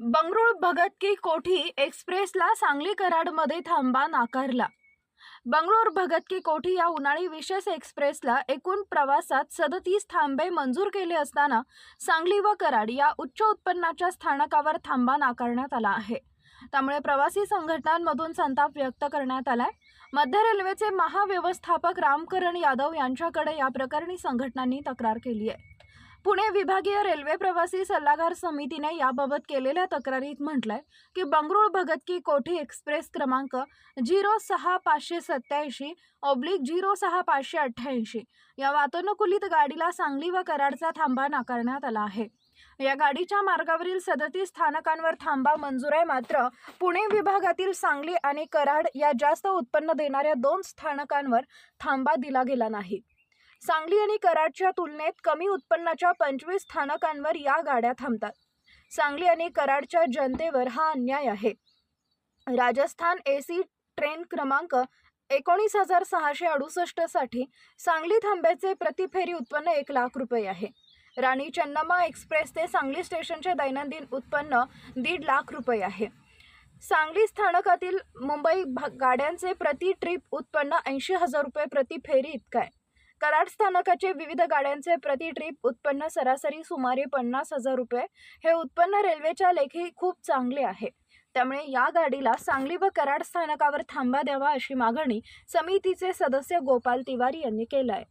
बंगळुरू भगत की कोठी एक्सप्रेसला सांगली कराडमध्ये थांबा नाकारला. बंगळूर भगत की कोठी या उन्हाळी विशेष एक्सप्रेसला एकूण प्रवासात सदतीस थांबे मंजूर केले असताना सांगली व कराड या उच्च उत्पन्नाच्या स्थानकावर थांबा नाकारण्यात आला आहे. त्यामुळे प्रवासी संघटनांमधून संताप व्यक्त करण्यात आलाय. मध्य रेल्वेचे महाव्यवस्थापक रामकरण यादव यांच्याकडे या प्रकरणी संघटनांनी तक्रार केली आहे. पुणे विभागीय रेल्वे प्रवासी सल्लागार समितीने याबाबत केलेल्या तक्रारीत म्हटलंय की बंगळुरू भगत की कोठी एक्सप्रेस क्रमांक झिरो सहा पाचशे सत्याऐंशी ऑब्लिक झिरो सहा पाचशे अठ्ठ्याऐंशी या वातानुकूलित गाडीला सांगली व कराडचा थांबा नाकारण्यात आला आहे. या गाडीच्या मार्गावरील सदतीस स्थानकांवर थांबा मंजूर आहे. मात्र पुणे विभागातील सांगली आणि कराड या जास्त उत्पन्न देणाऱ्या दोन स्थानकांवर थांबा दिला गेला नाही. सांगली आणि कराडच्या तुलनेत कमी उत्पन्नाच्या पंचवीस स्थानकांवर या गाड्या थांबतात. सांगली आणि कराडच्या जनतेवर हा अन्याय आहे. राजस्थान ए सी ट्रेन क्रमांक एकोणीस हजार सहाशे अडुसष्टसाठी सांगली थांब्याचे प्रतिफेरी उत्पन्न एक लाख रुपये आहे. राणी चन्नम्मा एक्सप्रेस ते सांगली स्टेशनचे दैनंदिन उत्पन्न दीड लाख रुपये आहे. सांगली स्थानकातील मुंबई भा गाड्यांचे प्रति ट्रिप उत्पन्न ऐंशी हजार रुपये प्रति फेरी इतकं आहे. कराड स्थानकाचे विविध गाड्यांचे प्रति ट्रिप उत्पन्न सरासरी सुमारे पन्नास हजार रुपये. हे उत्पन्न रेल्वेच्या लेखी खूप चांगले आहे. त्यामुळे या गाडीला सांगली व कराड स्थानकावर थांबा द्यावा अशी मागणी समितीचे सदस्य गोपाल तिवारी यांनी केलं आहे.